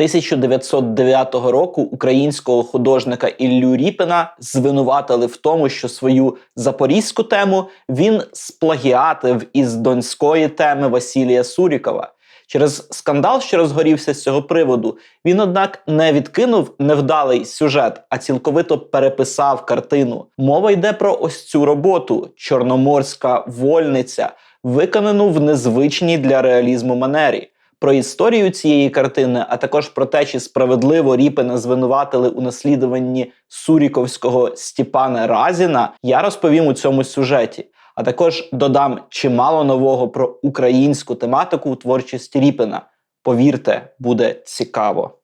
1909 року українського художника Іллю Ріпина звинуватили в тому, що свою запорізьку тему він сплагіатив із донської теми Василія Сурікова. Через скандал, що розгорівся з цього приводу, він, однак, не відкинув невдалий сюжет, а цілковито переписав картину. Мова йде про ось цю роботу Чорноморська вольниця, виконану в незвичній для реалізму манері. Про історію цієї картини, а також про те, чи справедливо Ріпина звинуватили у наслідуванні Суріковського Степана Разіна, я розповім у цьому сюжеті. А також додам чимало нового про українську тематику у творчості Ріпина. Повірте, буде цікаво.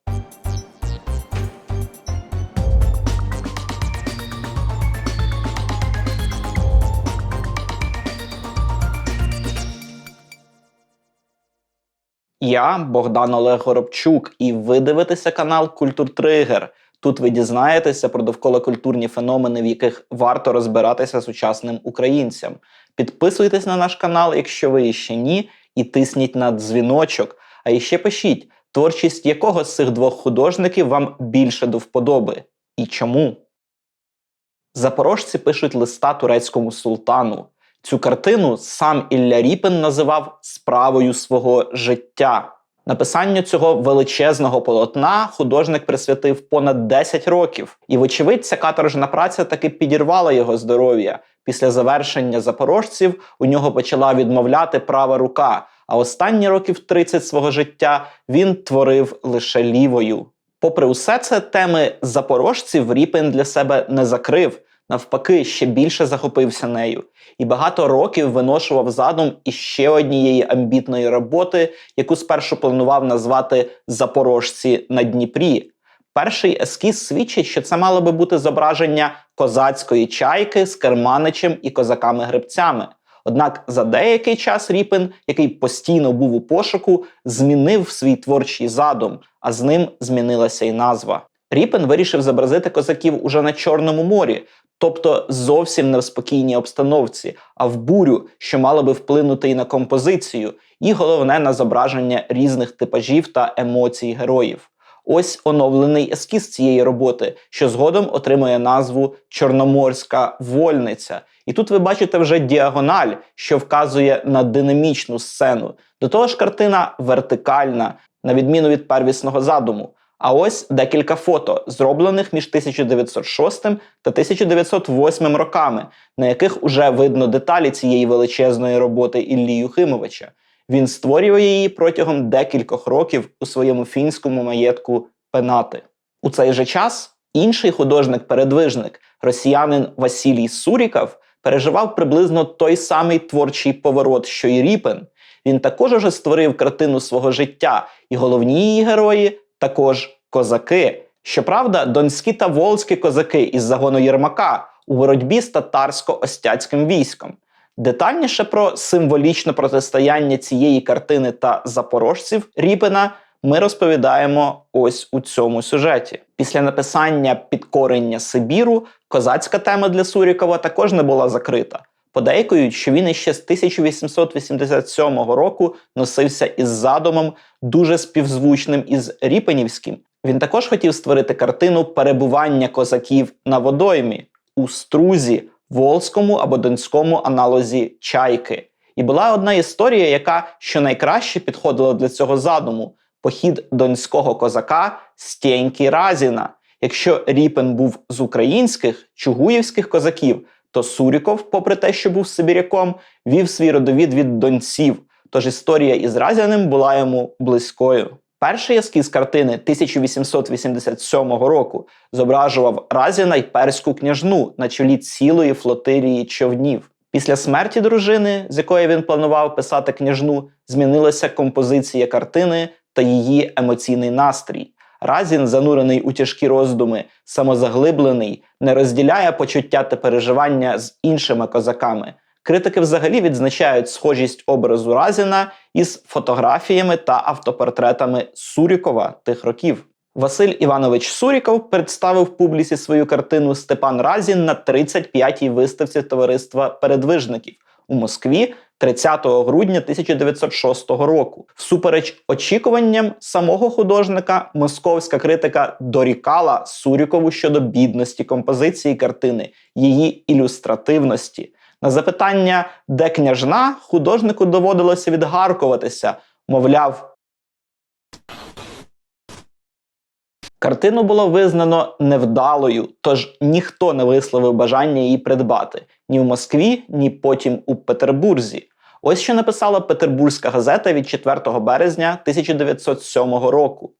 Я Богдан Олег Горобчук, і ви дивитеся канал Культур Тригер. Тут ви дізнаєтеся про довкола культурні феномени, в яких варто розбиратися сучасним українцям. Підписуйтесь на наш канал, якщо ви ще ні, і тисніть на дзвіночок. А іще пишіть, творчість якого з цих двох художників вам більше до вподоби і чому. Запорожці пишуть листа турецькому султану. Цю картину сам Ілля Ріпин називав справою свого життя. Написанню цього величезного полотна художник присвятив понад 10 років, і, вочевидь, ця каторжна праця таки підірвала його здоров'я. Після завершення запорожців у нього почала відмовляти права рука. А останні років 30 свого життя він творив лише лівою. Попри усе це, теми запорожців Ріпин для себе не закрив навпаки, ще більше захопився нею, і багато років виношував задум іще однієї амбітної роботи, яку спершу планував назвати Запорожці на Дніпрі. Перший ескіз свідчить, що це мало би бути зображення козацької чайки з керманичем і козаками-гребцями. Однак за деякий час Ріпин, який постійно був у пошуку, змінив свій творчий задум, а з ним змінилася й назва. Ріпин вирішив зобразити козаків уже на Чорному морі, тобто зовсім не в спокійній обстановці, а в бурю, що мало би вплинути і на композицію, і головне на зображення різних типажів та емоцій героїв. Ось оновлений ескіз цієї роботи, що згодом отримує назву Чорноморська вольниця. І тут ви бачите вже діагональ, що вказує на динамічну сцену. До того ж, картина вертикальна, на відміну від первісного задуму. А ось декілька фото, зроблених між 1906 та 1908 роками, на яких уже видно деталі цієї величезної роботи Іллі Юхимовича. Він створює її протягом декількох років у своєму фінському маєтку Пенати. У цей же час інший художник-передвижник, росіянин Василій Суріков, переживав приблизно той самий творчий поворот, що й Ріпен. Він також уже створив картину свого життя, і головні її герої також козаки. Щоправда, донські та волзькі козаки із загону Єрмака у боротьбі з татарсько-остяцьким військом. Детальніше про символічне протистояння цієї картини та запорожців Ріпина ми розповідаємо ось у цьому сюжеті. Після написання підкорення Сибіру козацька тема для Сурікова також не була закрита. Подейкують, що він іще з 1887 року носився із задумом, дуже співзвучним із Ріпенівським. Він також хотів створити картину перебування козаків на водоймі у струзі, волзькому або донському аналозі чайки. І була одна історія, яка щонайкраще підходила для цього задуму: похід донського козака Стєньки Разіна. Якщо Ріпен був з українських чугуївських козаків, то Суріков, попри те, що був Сибіряком, вів свій родовід від донців. Тож історія із Разяним була йому близькою. Перший ескіз картини 1887 року зображував Разіна й перську княжну на чолі цілої флотилії човнів. Після смерті дружини, з якої він планував писати княжну, змінилася композиція картини та її емоційний настрій. Разін, занурений у тяжкі роздуми, самозаглиблений, не розділяє почуття та переживання з іншими козаками. Критики взагалі відзначають схожість образу Разіна із фотографіями та автопортретами Сурікова тих років. Василь Іванович Суріков представив публіці свою картину Степан Разін на 35-й виставці товариства передвижників. У Москві 30 грудня 1906 року. Всупереч очікуванням самого художника, московська критика дорікала Сурікову щодо бідності композиції картини, її ілюстративності. На запитання, де княжна, художнику доводилося відгаркуватися, мовляв. Картину було визнано невдалою, тож ніхто не висловив бажання її придбати ні в Москві, ні потім у Петербурзі. Ось що написала Петербурзька газета від 4 березня 1907 року.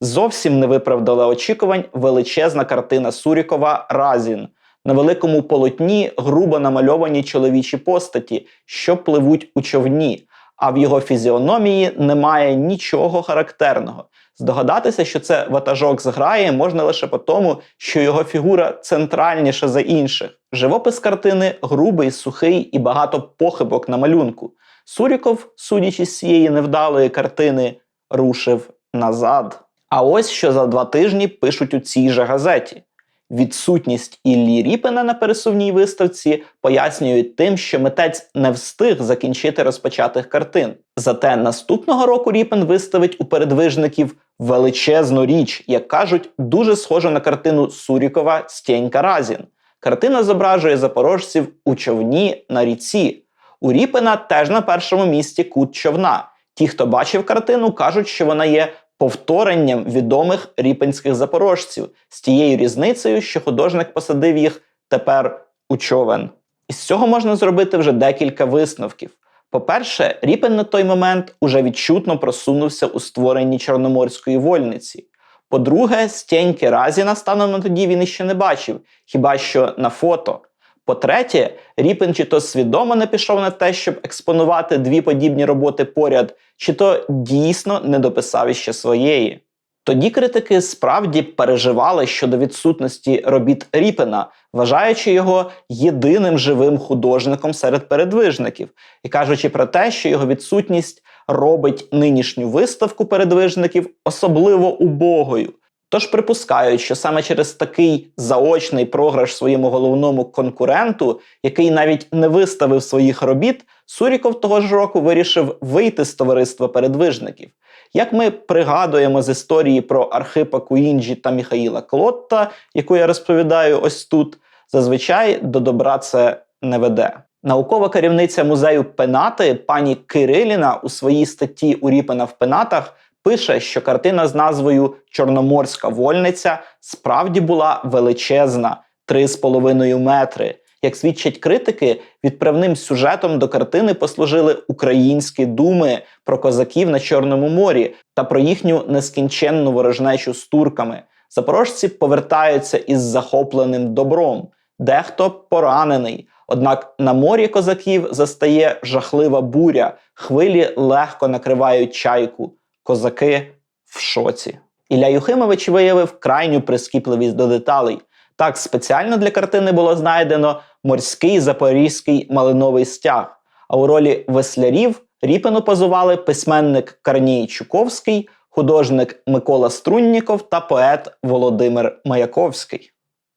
Зовсім не виправдала очікувань величезна картина Сурікова Разін. На великому полотні грубо намальовані чоловічі постаті, що пливуть у човні, а в його фізіономії немає нічого характерного. Здогадатися, що це ватажок зграє, можна лише по тому, що його фігура центральніша за інших. Живопис картини грубий, сухий і багато похибок на малюнку. Суріков, судячи з цієї невдалої картини, рушив назад. А ось що за два тижні пишуть у цій же газеті. Відсутність Іллі Ріпина на пересувній виставці пояснюють тим, що митець не встиг закінчити розпочатих картин. Зате наступного року Ріпин виставить у передвижників величезну річ, як кажуть, дуже схожу на картину Сурікова Стєнька Разін. Картина зображує запорожців у човні на ріці. У Ріпина теж на першому місці кут човна. Ті, хто бачив картину, кажуть, що вона є повторенням відомих ріпинських запорожців з тією різницею, що художник посадив їх тепер у човен. Із цього можна зробити вже декілька висновків. По-перше, Ріпин на той момент уже відчутно просунувся у створенні Чорноморської вольниці. По-друге, стіньки Разіна станом на тоді він іще не бачив, хіба що на фото. По-третє, Ріпин чи то свідомо не пішов на те, щоб експонувати дві подібні роботи поряд, чи то дійсно не дописав іще своєї. Тоді критики справді переживали щодо відсутності робіт Ріпина, вважаючи його єдиним живим художником серед передвижників, і кажучи про те, що його відсутність робить нинішню виставку передвижників особливо убогою. Тож припускають, що саме через такий заочний програш своєму головному конкуренту, який навіть не виставив своїх робіт, Суріков того ж року вирішив вийти з товариства передвижників. Як ми пригадуємо з історії про Архипа Куінджі та Міхаїла Клотта, яку я розповідаю ось тут, зазвичай до добра це не веде. Наукова керівниця музею Пенати пані Кириліна у своїй статті у в Пенатах пише, що картина з назвою Чорноморська вольниця справді була величезна 3,5 метри. Як свідчать критики, відправним сюжетом до картини послужили українські думи про козаків на Чорному морі та про їхню нескінченну ворожнечу з турками. Запорожці повертаються із захопленим добром, дехто поранений. Однак на морі козаків застає жахлива буря, хвилі легко накривають чайку. Козаки в шоці. Ілля Юхимович виявив крайню прискіпливість до деталей. Так спеціально для картини було знайдено морський запорізький малиновий стяг. А у ролі веслярів Ріпину позували письменник Карній Чуковський, художник Микола Струнніков та поет Володимир Маяковський.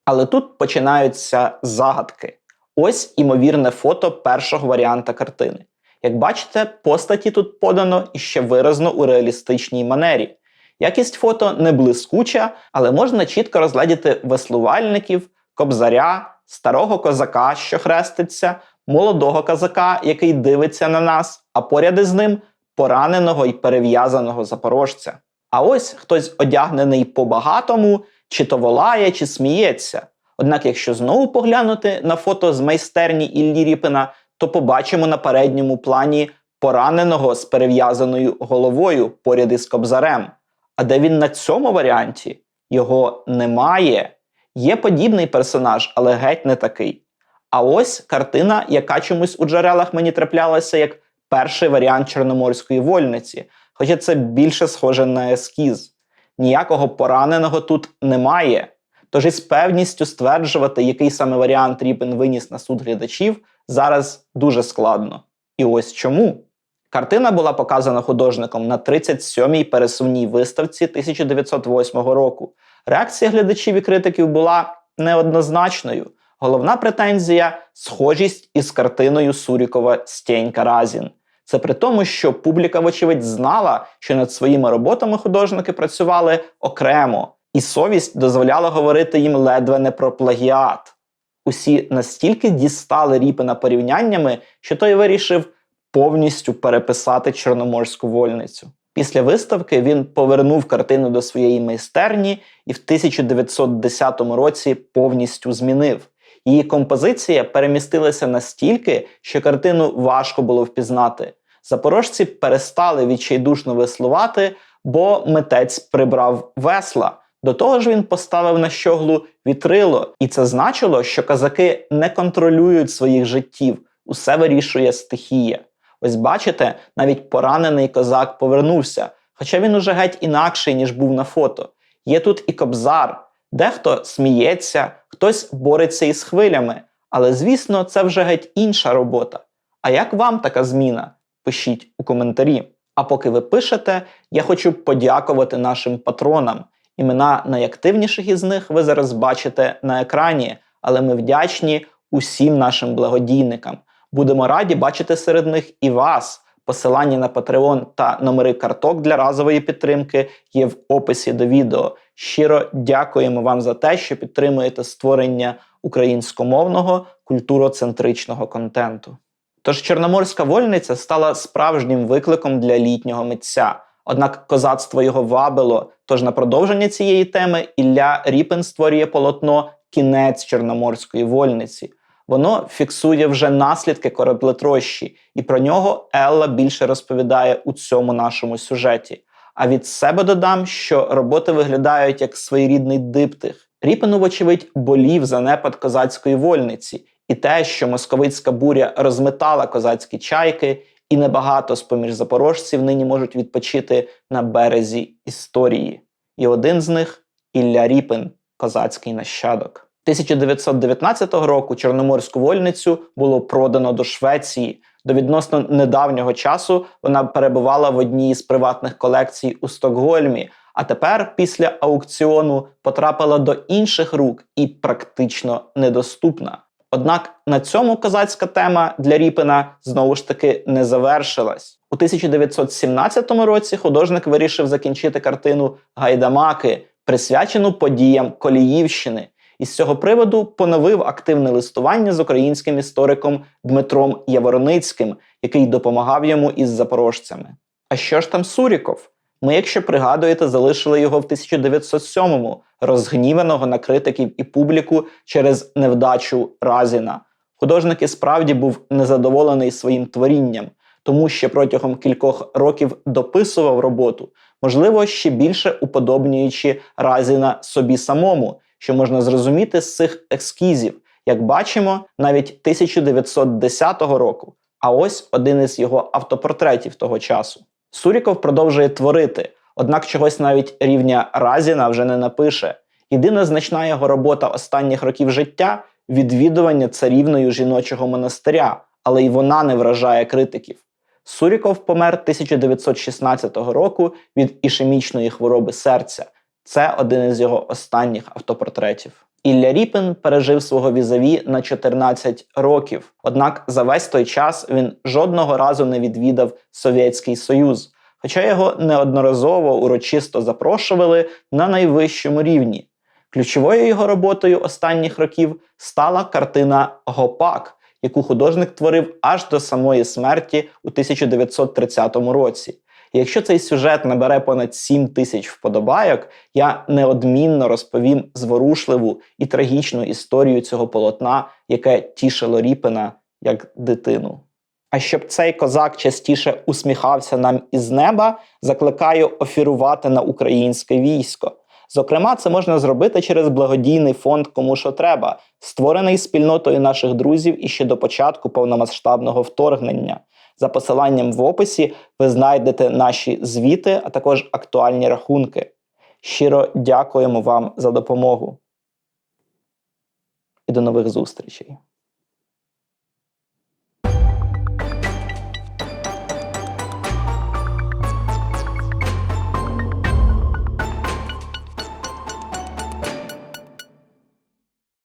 Але тут починаються загадки. Ось імовірне фото першого варіанта картини. Як бачите, постаті тут подано іще виразно у реалістичній манері. Якість фото не блискуча, але можна чітко розглядіти веслувальників, кобзаря, старого козака, що хреститься, молодого козака, який дивиться на нас, а поряд із ним пораненого і перев'язаного запорожця. А ось хтось одягнений по-багатому, чи то волає, чи сміється. Однак, якщо знову поглянути на фото з майстерні Іллі Ріпина, то побачимо на передньому плані пораненого з перев'язаною головою поряд із кобзарем. А де він на цьому варіанті? Його немає. Є подібний персонаж, але геть не такий. А ось картина, яка чомусь у джерелах мені траплялася як перший варіант Чорноморської вольниці, хоча це більше схоже на ескіз. Ніякого пораненого тут немає. Тож із певністю стверджувати, який саме варіант Ріпин виніс на суд глядачів, зараз дуже складно. І ось чому. Картина була показана художником на 37-й пересувній виставці 1908 року. Реакція глядачів і критиків була неоднозначною. Головна претензія схожість із картиною Сурікова Стєнька Разін. Це при тому, що публіка, вочевидь, знала, що над своїми роботами художники працювали окремо, і совість дозволяла говорити їм ледве не про плагіат. Усі настільки дістали Ріпина порівняннями, що той вирішив повністю переписати Чорноморську вольницю. Після виставки він повернув картину до своєї майстерні і в 1910 році повністю змінив. Її композиція перемістилася настільки, що картину важко було впізнати. Запорожці перестали відчайдушно веслувати, бо митець прибрав весла. До того ж, він поставив на щоглу вітрило, і це значило, що казаки не контролюють своїх життів, усе вирішує стихія. Ось бачите, навіть поранений козак повернувся, хоча він уже геть інакший, ніж був на фото. Є тут і кобзар, дехто сміється, хтось бореться із хвилями. Але, звісно, це вже геть інша робота. А як вам така зміна? Пишіть у коментарі. А поки ви пишете, я хочу подякувати нашим патронам. Імена найактивніших із них ви зараз бачите на екрані, але ми вдячні усім нашим благодійникам. Будемо раді бачити серед них і вас. Посилання на Patreon та номери карток для разової підтримки є в описі до відео. Щиро дякуємо вам за те, що підтримуєте створення українськомовного культуроцентричного контенту. Тож Чорноморська вольниця стала справжнім викликом для літнього митця. Однак козацтво його вабило. Тож на продовження цієї теми Ілля Ріпин створює полотно Кінець Чорноморської вольниці. Воно фіксує вже наслідки кораблетрощі, і про нього Елла більше розповідає у цьому нашому сюжеті. А від себе додам, що роботи виглядають як своєрідний диптих. Ріпину, вочевидь, болів занепад козацької вольниці, і те, що московицька буря розметала козацькі чайки, і небагато з поміж запорожців нині можуть відпочити на березі історії. І один з них Ілля Ріпин, козацький нащадок. 1919 року Чорноморську вольницю було продано до Швеції. До відносно недавнього часу вона перебувала в одній з приватних колекцій у Стокгольмі, а тепер, після аукціону, потрапила до інших рук і практично недоступна. Однак на цьому козацька тема для Ріпина знову ж таки не завершилась. У 1917 році художник вирішив закінчити картину Гайдамаки, присвячену подіям Коліївщини. І з цього приводу поновив активне листування з українським істориком Дмитром Яворницьким, який допомагав йому із запорожцями. А що ж там Суріков? Ми, якщо пригадуєте, залишили його в 1907-му, розгніваного на критиків і публіку через невдачу Разіна. Художник і справді був незадоволений своїм творінням, тому що протягом кількох років дописував роботу, можливо, ще більше уподобнюючи Разіна собі самому що можна зрозуміти з цих ескізів, як бачимо, навіть 1910 року. А ось один із його автопортретів того часу. Суріков продовжує творити, однак чогось навіть рівня Разіна вже не напише. Єдина значна його робота останніх років життя відвідування царівною жіночого монастиря, але й вона не вражає критиків. Суріков помер 1916 року від ішемічної хвороби серця, це один із його останніх автопортретів. Ілля Ріпин пережив свого візаві на 14 років. Однак за весь той час він жодного разу не відвідав Совєтський Союз, хоча його неодноразово урочисто запрошували на найвищому рівні. Ключовою його роботою останніх років стала картина Гопак, яку художник творив аж до самої смерті у 1930 році. Якщо цей сюжет набере понад 7 тисяч вподобайок, я неодмінно розповім зворушливу і трагічну історію цього полотна, яке тішило Ріпина як дитину. А щоб цей козак частіше усміхався нам із неба, закликаю офірувати на українське військо. Зокрема, це можна зробити через благодійний фонд Кому що треба, створений спільнотою наших друзів іще до початку повномасштабного вторгнення. За посиланням в описі ви знайдете наші звіти, а також актуальні рахунки. Щиро дякуємо вам за допомогу. І до нових зустрічей!